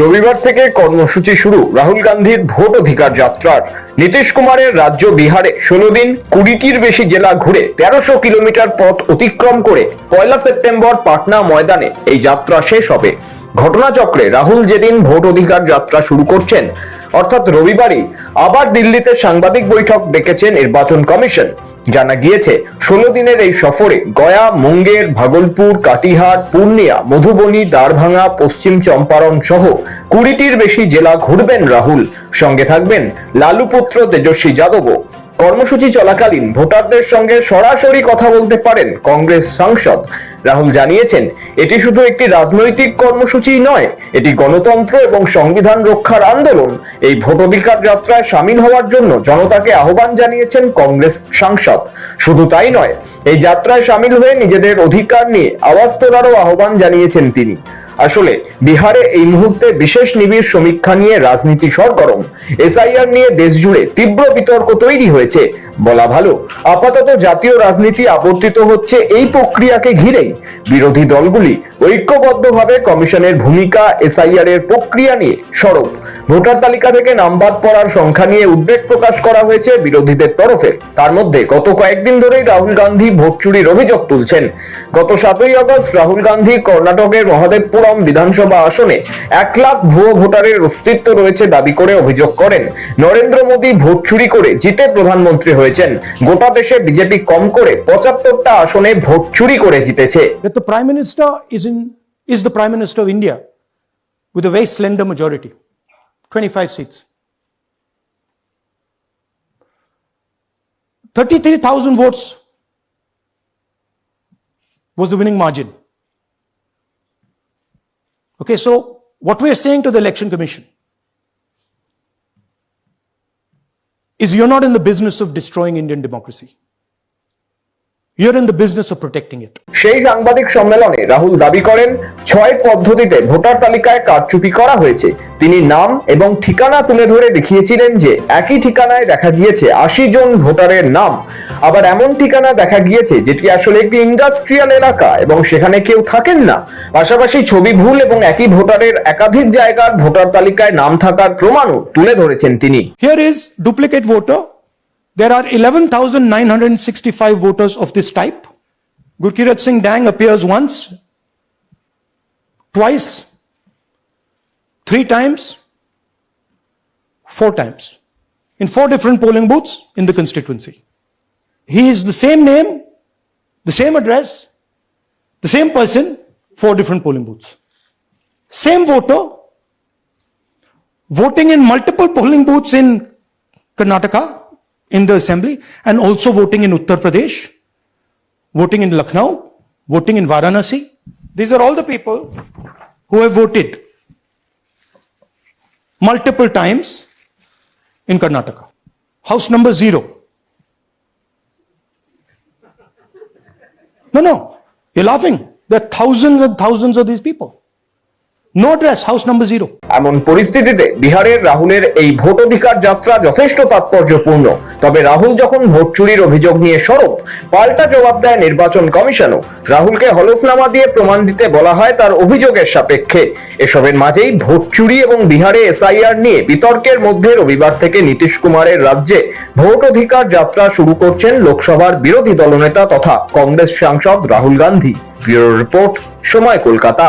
রবিবার থেকে কর্মসূচি শুরু। রাহুল গান্ধীর ভোট অধিকার যাত্রার নীতিশ কুমারের রাজ্য বিহারে ষোলো দিন কুড়িটির বেশি জেলা ঘুরে তেরোশো কিলোমিটার পথ অতিক্রম করে পয়লা সেপ্টেম্বর পাটনা ময়দানে এই যাত্রা শেষ হবে। ঘটনাচক্রে রাহুল যেদিন ভোট অধিকার যাত্রা শুরু করছেন, অর্থাৎ রবিবারই আবার দিল্লিতে সাংবাদিক বৈঠক ডেকেছে নির্বাচন কমিশন। জানা গিয়েছে, ষোলো দিনের এই সফরে গয়া, মুঙ্গের, ভাগলপুর, কাটিহার, পূর্ণিয়া, মধুবনী দ্বারভাঙা পশ্চিম চম্পারণ সহ কুড়িটির বেশি জেলা ঘুরবেন রাহুল। সঙ্গে থাকবেন লালু পুত্র তেজস্বী যাদবও। কর্মসূচি চলাকালীন ভোটারদের সঙ্গে সরাসরি কথা বলতে পারেন কংগ্রেস সাংসদ। রাহুল জানিয়েছেন, এটি শুধু একটি রাজনৈতিক কর্মসূচি নয়, এটি গণতন্ত্র এবং সংবিধান রক্ষার আন্দোলন। এই ভোটাধিকার যাত্রায় সামিল হওয়ার জন্য জনতাকে আহ্বান জানিয়েছেন কংগ্রেস সাংসদ। শুধু তাই নয়, এই যাত্রায় সামিল হয়ে নিজেদের অধিকার নিয়ে আওয়াজ তোলারও আহ্বান জানিয়েছেন তিনি। আসলে বিহারে এই মুহূর্তে বিশেষ নিবিড় সমীক্ষা নিয়ে রাজনীতি সরগরম। এসআইআর নিয়ে দেশ জুড়ে তীব্র বিতর্ক তৈরি হয়েছে। বলা ভালো, আপাতত জাতীয় রাজনীতি আবর্তিত হচ্ছে এই প্রক্রিয়াকে ঘিরেই। বিরোধী দলগুলি ঐক্যবদ্ধভাবে কমিশনের ভূমিকা এসআইআর এর প্রক্রিয়া নিয়ে সরব। ভোটার তালিকা থেকে নাম বাদ পড়ার সংখ্যা নিয়ে উদ্বেগ প্রকাশ করা হয়েছে বিরোধীদের তরফে। তার মধ্যে গত কয়েকদিন ধরেই রাহুল গান্ধী ভোট চুরির অভিযোগ তুলছেন। গত সাতই আগস্ট রাহুল গান্ধী কর্ণাটকের মালাপুরম বিধানসভা আসনে এক লাখ ভুয়ো ভোটারের অস্তিত্ব রয়েছে দাবি করে অভিযোগ করেন। নরেন্দ্র মোদী ভোট চুরি করে জিতে প্রধানমন্ত্রী হয়েছেন। গোটা দেশে বিজেপি কম করে পঁচাত্তরটা আসনে ভোট চুরি করে জিতেছে। Is the prime minister India with a very majority five seats Thirty-three thousand votes was the winning margin. Okay, so what we are saying to the Election Commission is you're not in the business of destroying Indian democracy. You're in the business of protecting it. সেই সাংবাদিক সম্মেলনে রাহুল দাবি করেন ছয় পদ্ধতিতে voter তালিকায় কারচুপি করা হয়েছে তিনি নাম এবং ঠিকানা তুলে ধরে দেখিয়েছিলেন যে একই ঠিকানায় দেখা গিয়েছে আশি জন ভোটারের নাম আবার এমন ঠিকানা দেখা গিয়েছে যেটি আসলে একটি ইন্ডাস্ট্রিয়াল এলাকা এবং সেখানে কেউ থাকেন না পাশাপাশি ছবি ভুল এবং একই ভোটারের একাধিক জায়গার ভোটার তালিকায় নাম থাকার প্রমাণও তুলে ধরেছেন তিনি Here is duplicate voter. There are 11,965 voters of this type. Gurkirat Singh Dang appears once, twice, three times, four times in four different polling booths in the constituency. He is the same name, the same address, the same person, four different polling booths. Same voter, voting in multiple polling booths in Karnataka in the assembly and also voting in Uttar Pradesh, voting in Lucknow, voting in Varanasi. These are all the people who have voted multiple times in Karnataka. House number zero. No, no, you're laughing. There are thousands and thousands of these people. No address, house number zero. এমন পরিস্থিতিতে বিহারের রাহুলের এই vote অধিকার যাত্রা যথেষ্ট তাৎপর্যপূর্ণ। তবে রাহুল যখন ভোট চুরির অভিযোগ নিয়ে পাল্টা জবাব দেয় নির্বাচন কমিশনও। রাহুলকে হলফনামা দিয়ে প্রমাণ দিতে বলা হয় তার অভিযোগের সাপেক্ষে। এসবের মাঝেই ভোট চুরি এবং বিহারে এসআইআর নিয়ে বিতর্কের মধ্যে রবিবার থেকে নীতিশ কুমারের রাজ্যে ভোট অধিকার যাত্রা শুরু করছেন লোকসভার বিরোধী দলনেতা তথা কংগ্রেস সাংসদ রাহুল গান্ধী। ব্যুরো রিপোর্ট সময় কলকাতা।